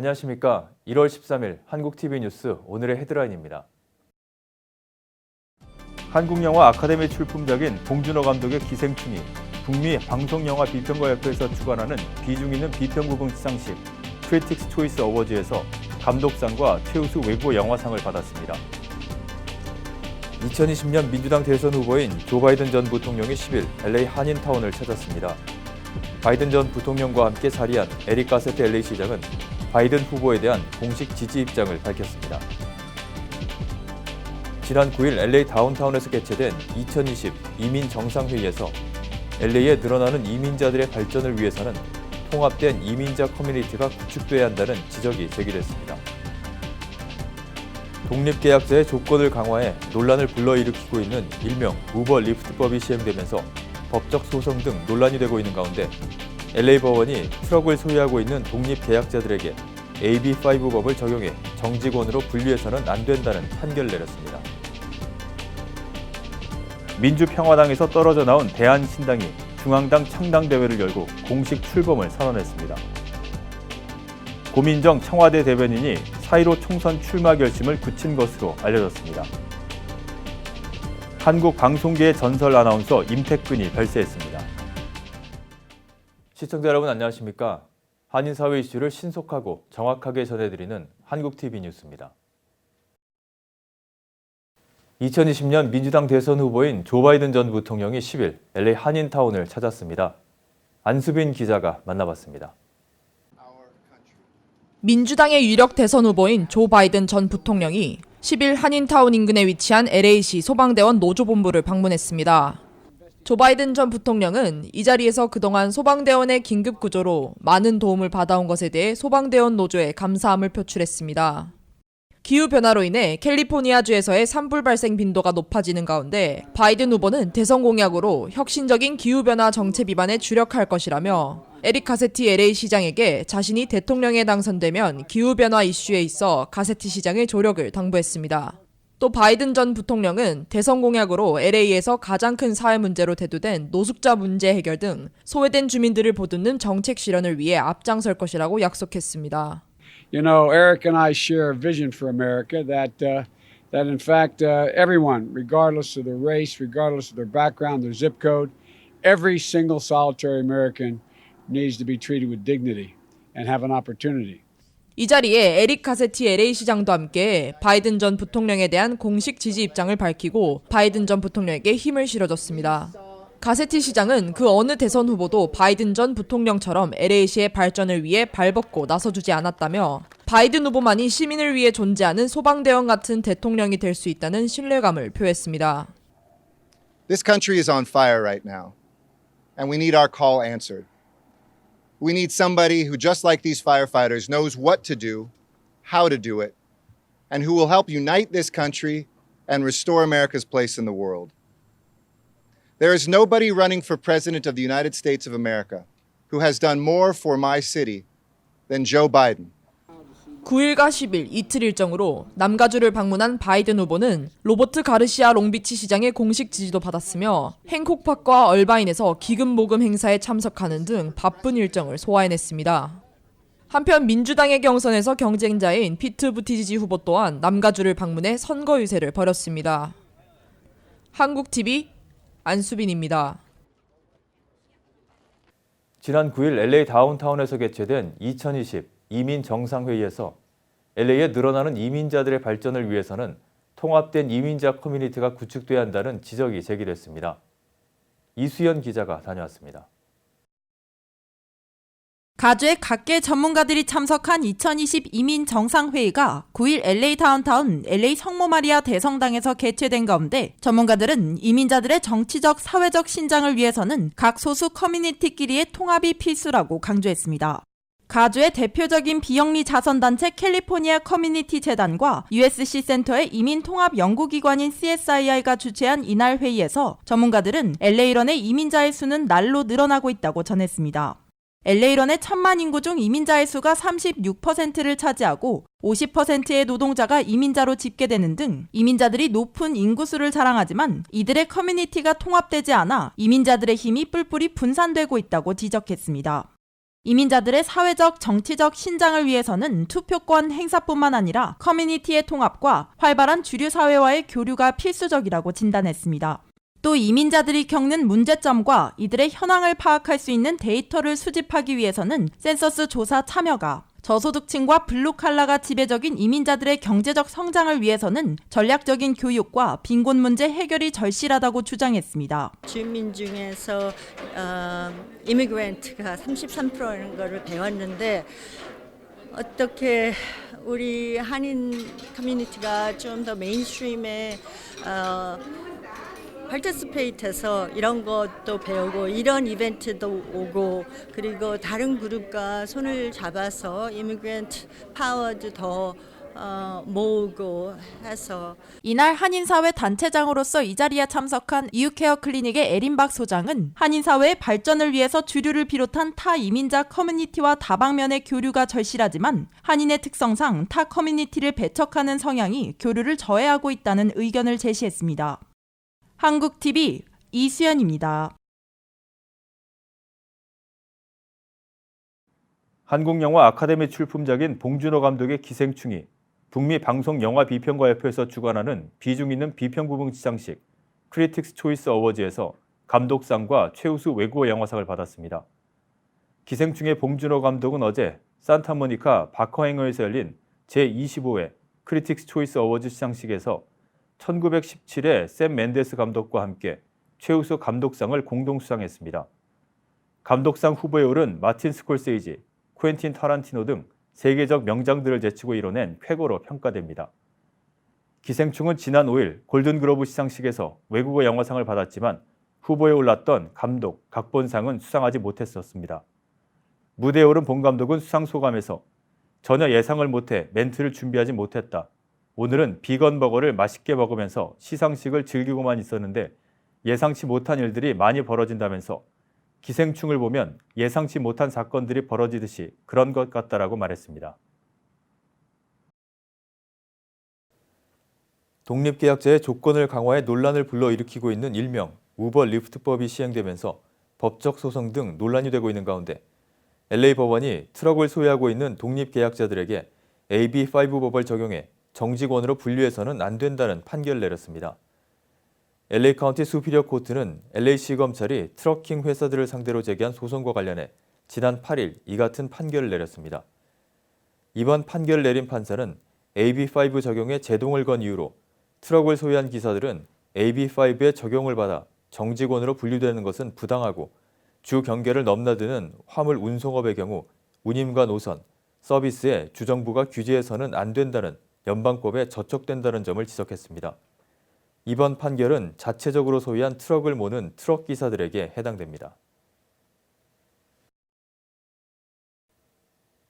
안녕하십니까. 1월 13일 한국TV 뉴스 오늘의 헤드라인입니다. 한국영화 아카데미 출품작인 봉준호 감독의 기생충이 북미 방송영화 비평가협회에서 주관하는 비중 있는 비평부분 시상식 크리틱스 초이스 어워즈에서 감독상과 최우수 외국 영화상을 받았습니다. 2020년 민주당 대선 후보인 조 바이든 전 부통령이 10일 LA 한인타운을 찾았습니다. 바이든 전 부통령과 함께 자리한 에릭 가세트 LA 시장은 바이든 후보에 대한 공식 지지 입장을 밝혔습니다. 지난 9일 LA 다운타운에서 개최된 2020 이민 정상회의에서 LA에 늘어나는 이민자들의 발전을 위해서는 통합된 이민자 커뮤니티가 구축돼야 한다는 지적이 제기됐습니다. 독립계약자의 조건을 강화해 논란을 불러일으키고 있는 일명 우버 리프트법이 시행되면서 법적 소송 등 논란이 되고 있는 가운데 LA 법원이 트럭을 소유하고 있는 독립계약자들에게 AB5 법을 적용해 정직원으로 분류해서는 안 된다는 판결을 내렸습니다. 민주평화당에서 떨어져 나온 대한신당이 중앙당 창당대회를 열고 공식 출범을 선언했습니다. 고민정 청와대 대변인이 4.15 총선 출마 결심을 굳힌 것으로 알려졌습니다. 한국 방송계의 전설 아나운서 임택근이 별세했습니다. 시청자 여러분 안녕하십니까? 한인 사회 이슈를 신속하고 정확하게 전해드리는 한국TV 뉴스입니다. 2020년 민주당 대선 후보인 조 바이든 전 부통령이 10일 LA 한인타운을 찾았습니다. 안수빈 기자가 만나봤습니다. 민주당의 유력 대선 후보인 조 바이든 전 부통령이 10일 한인타운 인근에 위치한 LA시 소방대원 노조본부를 방문했습니다. 조 바이든 전 부통령은 이 자리에서 그동안 소방대원의 긴급 구조로 많은 도움을 받아온 것에 대해 소방대원 노조에 감사함을 표출했습니다. 기후변화로 인해 캘리포니아주에서의 산불 발생 빈도가 높아지는 가운데 바이든 후보는 대선 공약으로 혁신적인 기후변화 정책 비반에 주력할 것이라며 에릭 가세티 LA 시장에게 자신이 대통령에 당선되면 기후변화 이슈에 있어 가세티 시장의 조력을 당부했습니다. 또 바이든 전 부통령은 대선 공약으로 LA에서 가장 큰 사회 문제로 대두된 노숙자 문제 해결 등 소외된 주민들을 보듬는 정책 실현을 위해 앞장설 것이라고 약속했습니다. You know, Eric and I share a vision for America that uh, that in fact uh, everyone, regardless of their race, regardless of their background, their zip code, every single solitary American needs to be treated with dignity and have an opportunity. 이 자리에 에릭 가세티 LA 시장도 함께 바이든 전 부통령에 대한 공식 지지 입장을 밝히고 바이든 전 부통령에게 힘을 실어줬습니다. 가세티 시장은 그 어느 대선 후보도 바이든 전 부통령처럼 LA시의 발전을 위해 발벗고 나서주지 않았다며 바이든 후보만이 시민을 위해 존재하는 소방대원 같은 대통령이 될 수 있다는 신뢰감을 표했습니다. This country is on fire right now, and we need our call answered. We need somebody who, just like these firefighters, knows what to do, how to do it, and who will help unite this country and restore America's place in the world. There is nobody running for President of the United States of America who has done more for my city than Joe Biden. 9일과 10일 이틀 일정으로 남가주를 방문한 바이든 후보는 로버트 가르시아 롱비치 시장의 공식 지지도 받았으며 행콕파크와 얼바인에서 기금 모금 행사에 참석하는 등 바쁜 일정을 소화해냈습니다. 한편 민주당의 경선에서 경쟁자인 피트 부티지지 후보 또한 남가주를 방문해 선거 유세를 벌였습니다. 한국TV 안수빈입니다. 지난 9일 LA 다운타운에서 개최된 2020 이민 정상회의에서 LA에 늘어나는 이민자들의 발전을 위해서는 통합된 이민자 커뮤니티가 구축돼야 한다는 지적이 제기됐습니다. 이수연 기자가 다녀왔습니다. 가주의 각계 전문가들이 참석한 2020 이민 정상회의가 9일 LA 다운타운 LA 성모 마리아 대성당에서 개최된 가운데 전문가들은 이민자들의 정치적 사회적 신장을 위해서는 각 소수 커뮤니티끼리의 통합이 필수라고 강조했습니다. 가주의 대표적인 비영리 자선단체 캘리포니아 커뮤니티 재단과 USC 센터의 이민 통합 연구기관인 CSIR가 주최한 이날 회의에서 전문가들은 LA런의 이민자의 수는 날로 늘어나고 있다고 전했습니다. LA런의 천만 인구 중 이민자의 수가 36%를 차지하고 50%의 노동자가 이민자로 집계되는 등 이민자들이 높은 인구수를 자랑하지만 이들의 커뮤니티가 통합되지 않아 이민자들의 힘이 뿔뿔이 분산되고 있다고 지적했습니다. 이민자들의 사회적, 정치적 신장을 위해서는 투표권 행사뿐만 아니라 커뮤니티의 통합과 활발한 주류 사회와의 교류가 필수적이라고 진단했습니다. 또 이민자들이 겪는 문제점과 이들의 현황을 파악할 수 있는 데이터를 수집하기 위해서는 센서스 조사 참여가 저소득층과 블루칼라가 지배적인 이민자들의 경제적 성장을 위해서는 전략적인 교육과 빈곤 문제 해결이 절실하다고 주장했습니다. 주민 중에서 어, 이미그랜트가 33%라는 것을 배웠는데 어떻게 우리 한인 커뮤니티가 좀 더 메인스트림에 어, 파티스페이트해서 이런 것도 배우고 이런 이벤트도 오고 그리고 다른 그룹과 손을 잡아서 이미그랜트 파워도 더 어, 모으고 해서 이날 한인사회 단체장으로서 이 자리에 참석한 이유케어 클리닉의 에린박 소장은 한인사회의 발전을 위해서 주류를 비롯한 타 이민자 커뮤니티와 다방면의 교류가 절실하지만 한인의 특성상 타 커뮤니티를 배척하는 성향이 교류를 저해하고 있다는 의견을 제시했습니다. 한국TV 이수연입니다. 한국영화 아카데미 출품작인 봉준호 감독의 기생충이 북미 방송 영화 비평가협회에서 주관하는 비중 있는 비평 부분 시상식 크리틱스 초이스 어워즈에서 감독상과 최우수 외국어 영화상을 받았습니다. 기생충의 봉준호 감독은 어제 산타모니카 바커행어에서 열린 제25회 크리틱스 초이스 어워즈 시상식에서 1917의 샘 맨데스 감독과 함께 최우수 감독상을 공동 수상했습니다. 감독상 후보에 오른 마틴 스콜세이지, 쿠엔틴 타란티노 등 세계적 명장들을 제치고 이뤄낸 쾌거로 평가됩니다. 기생충은 지난 5일 골든글로브 시상식에서 외국어 영화상을 받았지만 후보에 올랐던 감독, 각본상은 수상하지 못했었습니다. 무대에 오른 본 감독은 수상 소감에서 전혀 예상을 못해 멘트를 준비하지 못했다. 오늘은 비건 버거를 맛있게 먹으면서 시상식을 즐기고만 있었는데 예상치 못한 일들이 많이 벌어진다면서 기생충을 보면 예상치 못한 사건들이 벌어지듯이 그런 것 같다라고 말했습니다. 독립계약자의 조건을 강화해 논란을 불러일으키고 있는 일명 우버 리프트법이 시행되면서 법적 소송 등 논란이 되고 있는 가운데 LA 법원이 트럭을 소유하고 있는 독립계약자들에게 AB5 법을 적용해 정직원으로 분류해서는 안 된다는 판결을 내렸습니다. LA 카운티 수피리어 코트는 LA시 검찰이 트러킹 회사들을 상대로 제기한 소송과 관련해 지난 8일 이 같은 판결을 내렸습니다. 이번 판결을 내린 판사는 AB5 적용에 제동을 건 이유로 트럭을 소유한 기사들은 AB5의 적용을 받아 정직원으로 분류되는 것은 부당하고 주 경계를 넘나드는 화물 운송업의 경우 운임과 노선, 서비스에 주정부가 규제해서는 안 된다는 연방법에 저촉된다는 점을 지적했습니다. 이번 판결은 자체적으로 소유한 트럭을 모는 트럭 기사들에게 해당됩니다.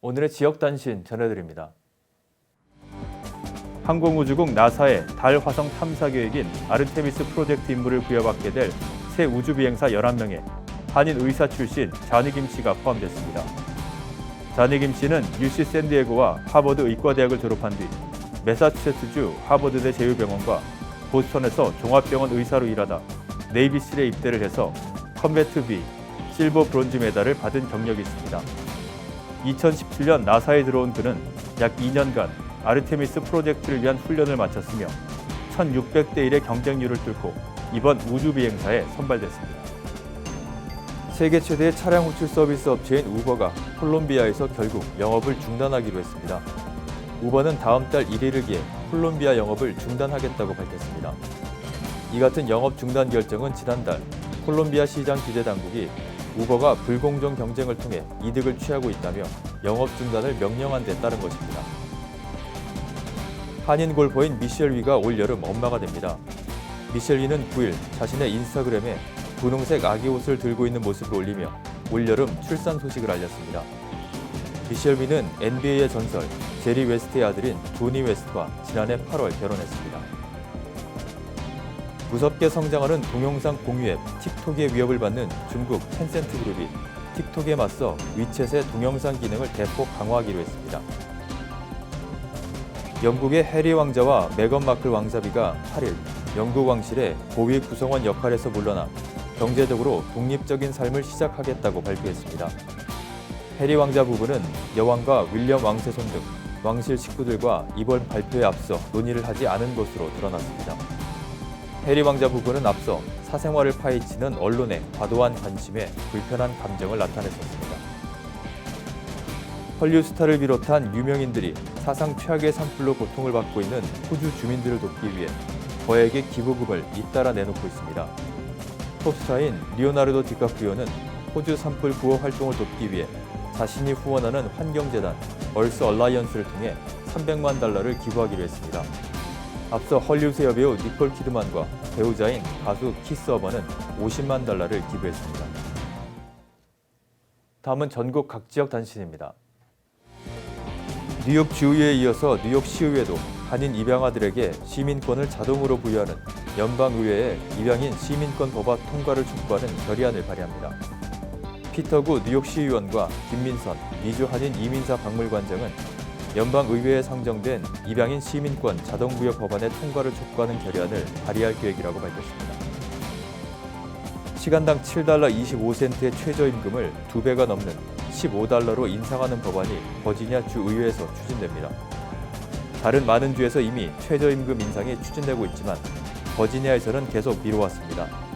오늘의 지역 단신 전해드립니다. 항공우주국 나사의 달 화성 탐사 계획인 아르테미스 프로젝트 임무를 부여받게 될 새 우주비행사 11명에 한인 의사 출신 자니 김 씨가 포함됐습니다. 자니 김 씨는 UC 샌디에고와 하버드 의과대학을 졸업한 뒤 매사추세츠주 하버드대 제휴병원과 보스턴에서 종합병원 의사로 일하다 네이비실에 입대를 해서 컴배트 B, 실버 브론즈 메달을 받은 경력이 있습니다. 2017년 나사에 들어온 그는 약 2년간 아르테미스 프로젝트를 위한 훈련을 마쳤으며 1600대 1의 경쟁률을 뚫고 이번 우주 비행사에 선발됐습니다. 세계 최대의 차량 호출 서비스 업체인 우버가 콜롬비아에서 결국 영업을 중단하기로 했습니다. 우버는 다음 달 1일을 기해 콜롬비아 영업을 중단하겠다고 밝혔습니다. 이 같은 영업 중단 결정은 지난달 콜롬비아 시장 규제 당국이 우버가 불공정 경쟁을 통해 이득을 취하고 있다며 영업 중단을 명령한 데 따른 것입니다. 한인 골퍼인 미셸 위가 올 여름 엄마가 됩니다. 미셸 위는 9일 자신의 인스타그램에 분홍색 아기 옷을 들고 있는 모습을 올리며 올 여름 출산 소식을 알렸습니다. 미셸 위는 NBA의 전설 제리 웨스트의 아들인 조니 웨스트와 지난해 8월 결혼했습니다. 무섭게 성장하는 동영상 공유 앱 틱톡의 위협을 받는 중국 텐센트 그룹이 틱톡에 맞서 위챗의 동영상 기능을 대폭 강화하기로 했습니다. 영국의 해리 왕자와 메건 마클 왕자비가 8일 영국 왕실의 고위 구성원 역할에서 물러나 경제적으로 독립적인 삶을 시작하겠다고 발표했습니다. 해리 왕자 부부는 여왕과 윌리엄 왕세손 등 왕실 식구들과 이번 발표에 앞서 논의를 하지 않은 것으로 드러났습니다. 해리 왕자 부부는 앞서 사생활을 파헤치는 언론의 과도한 관심에 불편한 감정을 나타냈었습니다. 헐리우드 스타를 비롯한 유명인들이 사상 최악의 산불로 고통을 받고 있는 호주 주민들을 돕기 위해 거액의 기부금을 잇따라 내놓고 있습니다. 톱스타인 리오나르도 디카프리오는 호주 산불 구호 활동을 돕기 위해 자신이 후원하는 환경재단 얼스 얼라이언스를 통해 300만 달러를 기부하기로 했습니다. 앞서 헐리우드 여배우 니콜 키드만과 배우자인 가수 키스 어버는 50만 달러를 기부했습니다. 다음은 전국 각 지역 단신입니다. 뉴욕 주의회에 이어서 뉴욕 시의회도 한인 입양아들에게 시민권을 자동으로 부여하는 연방의회의 입양인 시민권 법안 통과를 촉구하는 결의안을 발의합니다. 피터구 뉴욕시의원과 김민선 미주 한인 이민사 박물관장은 연방의회에 상정된 입양인 시민권 자동부여 법안의 통과를 촉구하는 결의안을 발의할 계획이라고 밝혔습니다. 시간당 7달러 25센트의 최저임금을 두 배가 넘는 15달러로 인상하는 법안이 버지니아 주의회에서 추진됩니다. 다른 많은 주에서 이미 최저임금 인상이 추진되고 있지만 버지니아에서는 계속 미뤄왔습니다.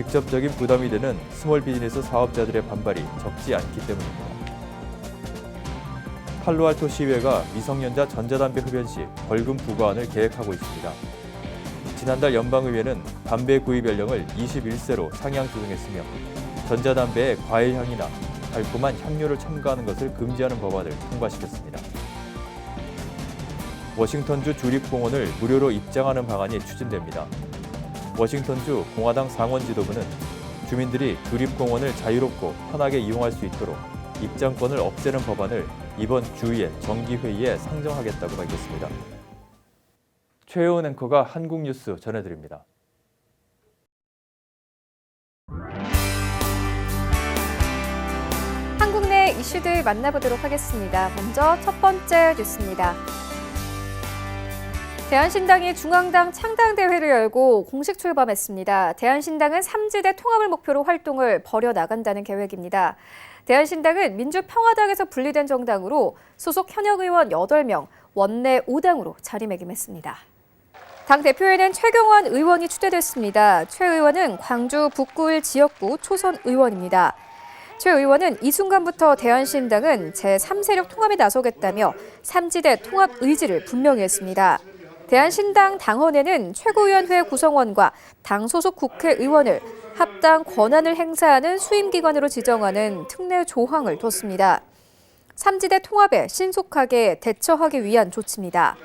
직접적인 부담이 되는 스몰 비즈니스 사업자들의 반발이 적지 않기 때문입니다. 팔로알토 시의회가 미성년자 전자담배 흡연 시 벌금 부과안을 계획하고 있습니다. 지난달 연방의회는 담배 구입 연령을 21세로 상향 조정했으며 전자담배에 과일 향이나 달콤한 향료를 첨가하는 것을 금지하는 법안을 통과시켰습니다. 워싱턴주 주립공원을 무료로 입장하는 방안이 추진됩니다. 워싱턴주 공화당 상원 지도부는 주민들이 주립공원을 자유롭고 편하게 이용할 수 있도록 입장권을 없애는 법안을 이번 주의 정기회의에 상정하겠다고 밝혔습니다. 최혜원 앵커가 한국 뉴스 전해드립니다. 한국 내 이슈들 만나보도록 하겠습니다. 먼저 첫 번째 뉴스입니다. 대한신당이 중앙당 창당대회를 열고 공식 출범했습니다. 대한신당은 삼지대 통합을 목표로 활동을 벌여나간다는 계획입니다. 대한신당은 민주평화당에서 분리된 정당으로 소속 현역 의원 8명, 원내 5당으로 자리매김했습니다. 당 대표에는 최경환 의원이 추대됐습니다. 최 의원은 광주 북구일 지역구 초선 의원입니다. 최 의원은 이 순간부터 대한신당은 제3세력 통합에 나서겠다며 삼지대 통합 의지를 분명히 했습니다. 대한신당 당원에는 최고위원회 구성원과 당 소속 국회의원을 합당 권한을 행사하는 수임기관으로 지정하는 특례 조항을 뒀습니다. 삼지대 통합에 신속하게 대처하기 위한 조치입니다.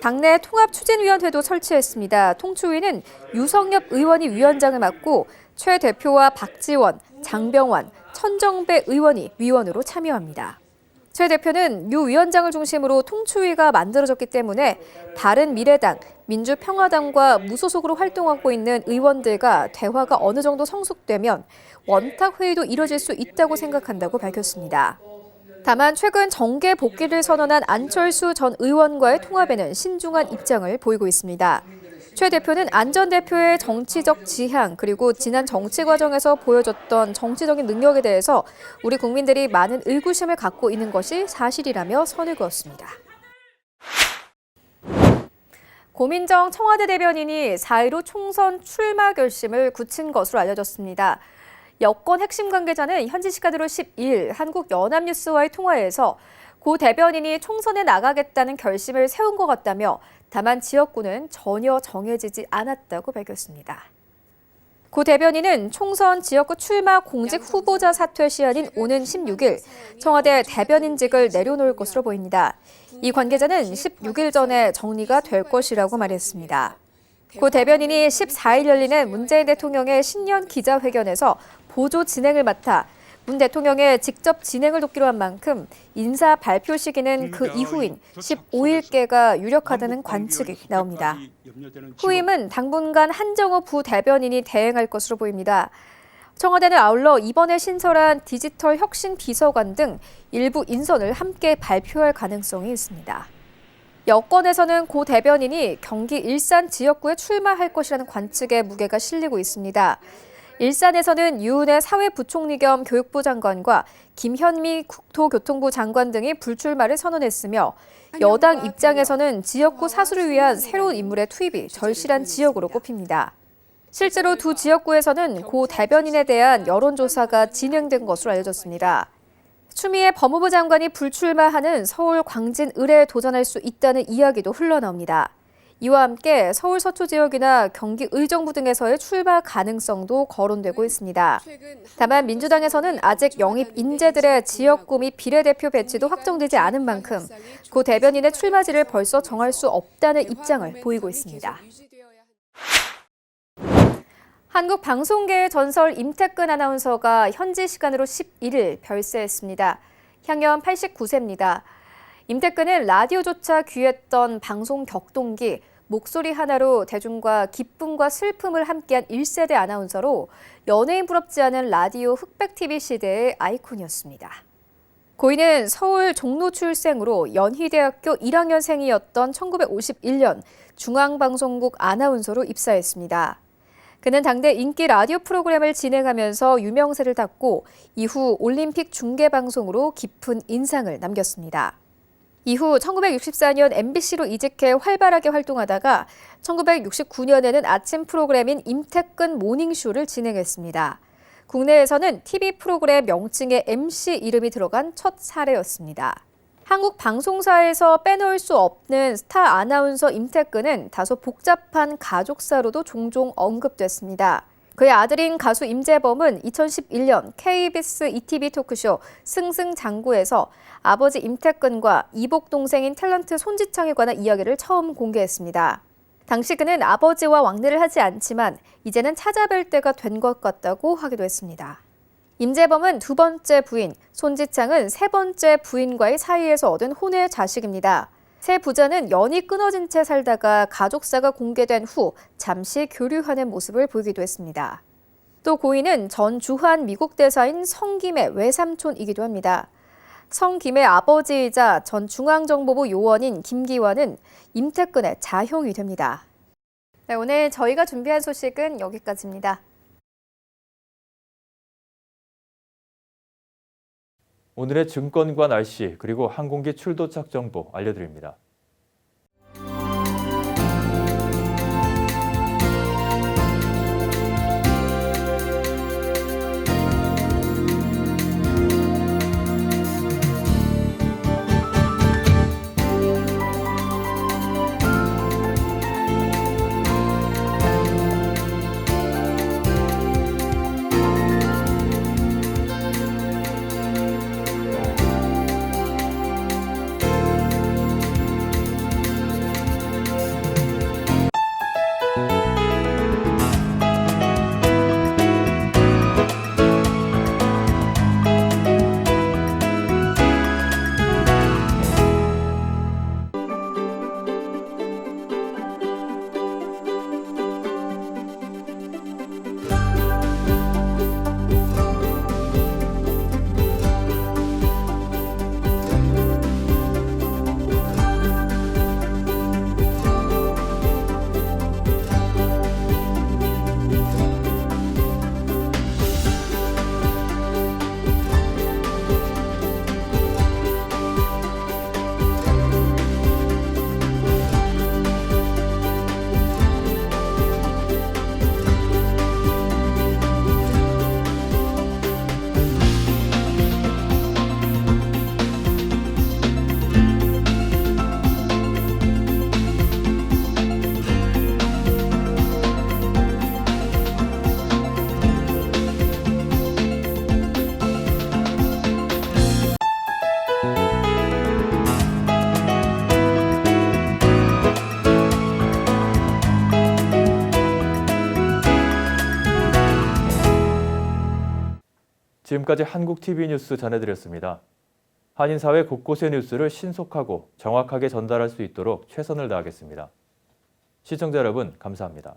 당내 통합추진위원회도 설치했습니다. 통추위는 유성엽 의원이 위원장을 맡고 최 대표와 박지원, 장병완, 천정배 의원이 위원으로 참여합니다. 최 대표는 유 위원장을 중심으로 통추위가 만들어졌기 때문에 바른 미래당, 민주평화당과 무소속으로 활동하고 있는 의원들과 대화가 어느 정도 성숙되면 원탁 회의도 이뤄질 수 있다고 생각한다고 밝혔습니다. 다만 최근 정계 복귀를 선언한 안철수 전 의원과의 통합에는 신중한 입장을 보이고 있습니다. 최 대표는 안전 대표의 정치적 지향 그리고 지난 정치 과정에서 보여줬던 정치적인 능력에 대해서 우리 국민들이 많은 의구심을 갖고 있는 것이 사실이라며 선을 그었습니다. 고민정 청와대 대변인이 4.15 총선 출마 결심을 굳힌 것으로 알려졌습니다. 여권 핵심 관계자는 현지 시간으로 12일 한국 연합뉴스와의 통화에서 고 대변인이 총선에 나가겠다는 결심을 세운 것 같다며 다만 지역구는 전혀 정해지지 않았다고 밝혔습니다. 고 대변인은 총선 지역구 출마 공직 후보자 사퇴 시한인 오는 16일 청와대 대변인직을 내려놓을 것으로 보입니다. 이 관계자는 16일 전에 정리가 될 것이라고 말했습니다. 고 대변인이 14일 열리는 문재인 대통령의 신년 기자회견에서 보조 진행을 맡아 문 대통령의 직접 진행을 돕기로 한 만큼 인사 발표 시기는 그 이후인 15일께가 유력하다는 관측이 나옵니다. 후임은 당분간 한정호 부대변인이 대행할 것으로 보입니다. 청와대는 아울러 이번에 신설한 디지털 혁신 비서관 등 일부 인선을 함께 발표할 가능성이 있습니다. 여권에서는 고 대변인이 경기 일산 지역구에 출마할 것이라는 관측에 무게가 실리고 있습니다. 일산에서는 유은혜 사회부총리 겸 교육부 장관과 김현미 국토교통부 장관 등이 불출마를 선언했으며 여당 입장에서는 지역구 사수를 위한 새로운 인물의 투입이 절실한 지역으로 꼽힙니다. 실제로 두 지역구에서는 고 대변인에 대한 여론조사가 진행된 것으로 알려졌습니다. 추미애 법무부 장관이 불출마하는 서울 광진 을에 도전할 수 있다는 이야기도 흘러나옵니다. 이와 함께 서울 서초 지역이나 경기 의정부 등에서의 출마 가능성도 거론되고 있습니다. 다만 민주당에서는 아직 영입 인재들의 지역구 및 비례대표 배치도 확정되지 않은 만큼 고 대변인의 출마지를 벌써 정할 수 없다는 입장을 보이고 있습니다. 한국 방송계의 전설 임태근 아나운서가 현지 시간으로 11일 별세했습니다. 향연 89세입니다. 임태근은 라디오조차 귀했던 방송 격동기, 목소리 하나로 대중과 기쁨과 슬픔을 함께한 1세대 아나운서로 연예인 부럽지 않은 라디오 흑백 TV 시대의 아이콘이었습니다. 고인은 서울 종로 출생으로 연희대학교 1학년생이었던 1951년 중앙방송국 아나운서로 입사했습니다. 그는 당대 인기 라디오 프로그램을 진행하면서 유명세를 탔고 이후 올림픽 중계방송으로 깊은 인상을 남겼습니다. 이후 1964년 MBC로 이직해 활발하게 활동하다가 1969년에는 아침 프로그램인 임태근 모닝쇼를 진행했습니다. 국내에서는 TV 프로그램 명칭에 MC 이름이 들어간 첫 사례였습니다. 한국 방송사에서 빼놓을 수 없는 스타 아나운서 임태근은 다소 복잡한 가족사로도 종종 언급됐습니다. 그의 아들인 가수 임재범은 2011년 KBS ETV 토크쇼 승승장구에서 아버지 임태근과 이복 동생인 탤런트 손지창에 관한 이야기를 처음 공개했습니다. 당시 그는 아버지와 왕래를 하지 않지만 이제는 찾아뵐 때가 된 것 같다고 하기도 했습니다. 임재범은 두 번째 부인, 손지창은 세 번째 부인과의 사이에서 얻은 혼의 자식입니다. 세 부자는 연이 끊어진 채 살다가 가족사가 공개된 후 잠시 교류하는 모습을 보이기도 했습니다. 또 고인은 전 주한 미국 대사인 성김의 외삼촌이기도 합니다. 성김의 아버지이자 전 중앙정보부 요원인 김기환은 임태근의 자형이 됩니다. 네, 오늘 저희가 준비한 소식은 여기까지입니다. 오늘의 증권과 날씨 그리고 항공기 출도착 정보 알려드립니다. 지금까지 한국 TV 뉴스 전해드렸습니다. 한인 사회 곳곳의 뉴스를 신속하고 정확하게 전달할 수 있도록 최선을 다하겠습니다. 시청자 여러분 감사합니다.